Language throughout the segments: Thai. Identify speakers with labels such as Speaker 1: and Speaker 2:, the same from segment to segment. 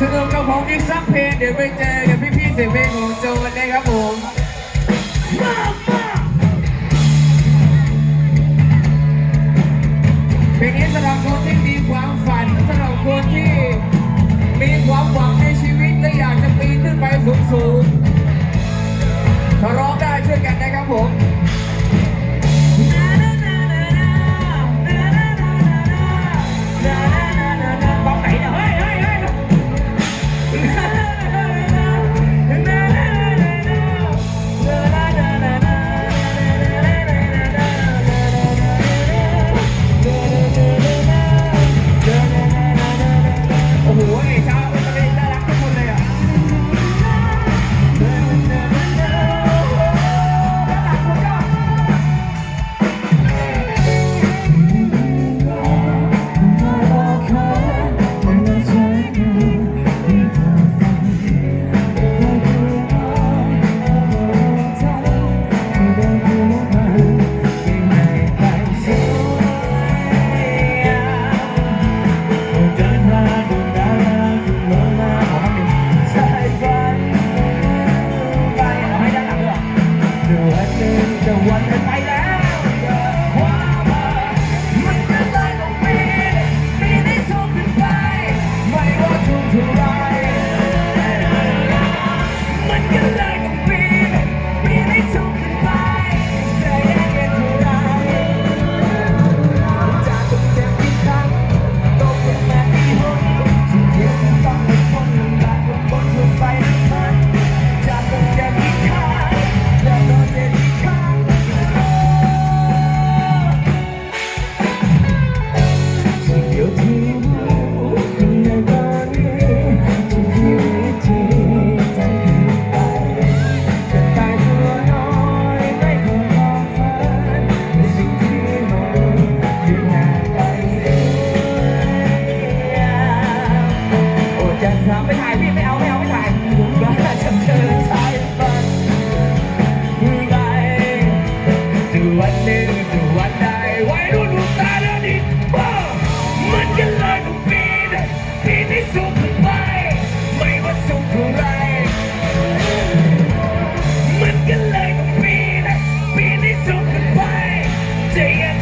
Speaker 1: สนุกกับผม
Speaker 2: อี
Speaker 1: ก
Speaker 2: สักเพลงเดี๋ยวไปเจอกับพี่ๆเสียงเพลง
Speaker 1: ของ
Speaker 2: โจนนะครับผมเพลงนี้สำหรับคน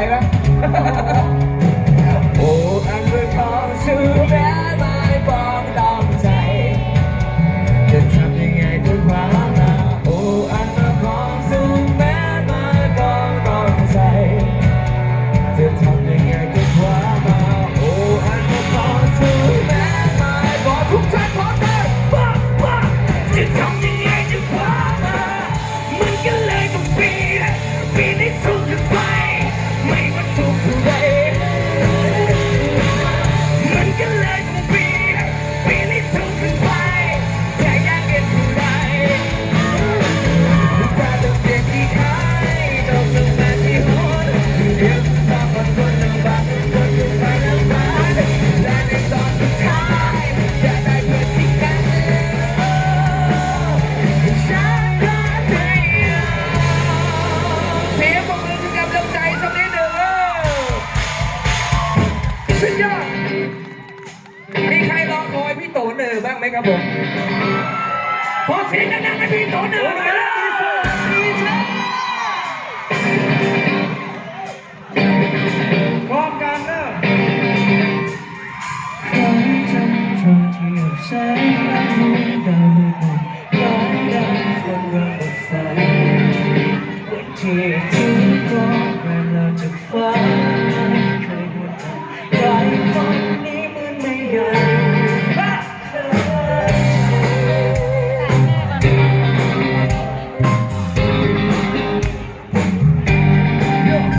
Speaker 1: bailar. ครับผม
Speaker 2: ขอเสียงดังๆให้พี่โตหนึ่งเลยพร้อมกันเนอะใจำทางที่ยวแสงและดวดาวมืดนร้ายดาวฝนระบบไฟวที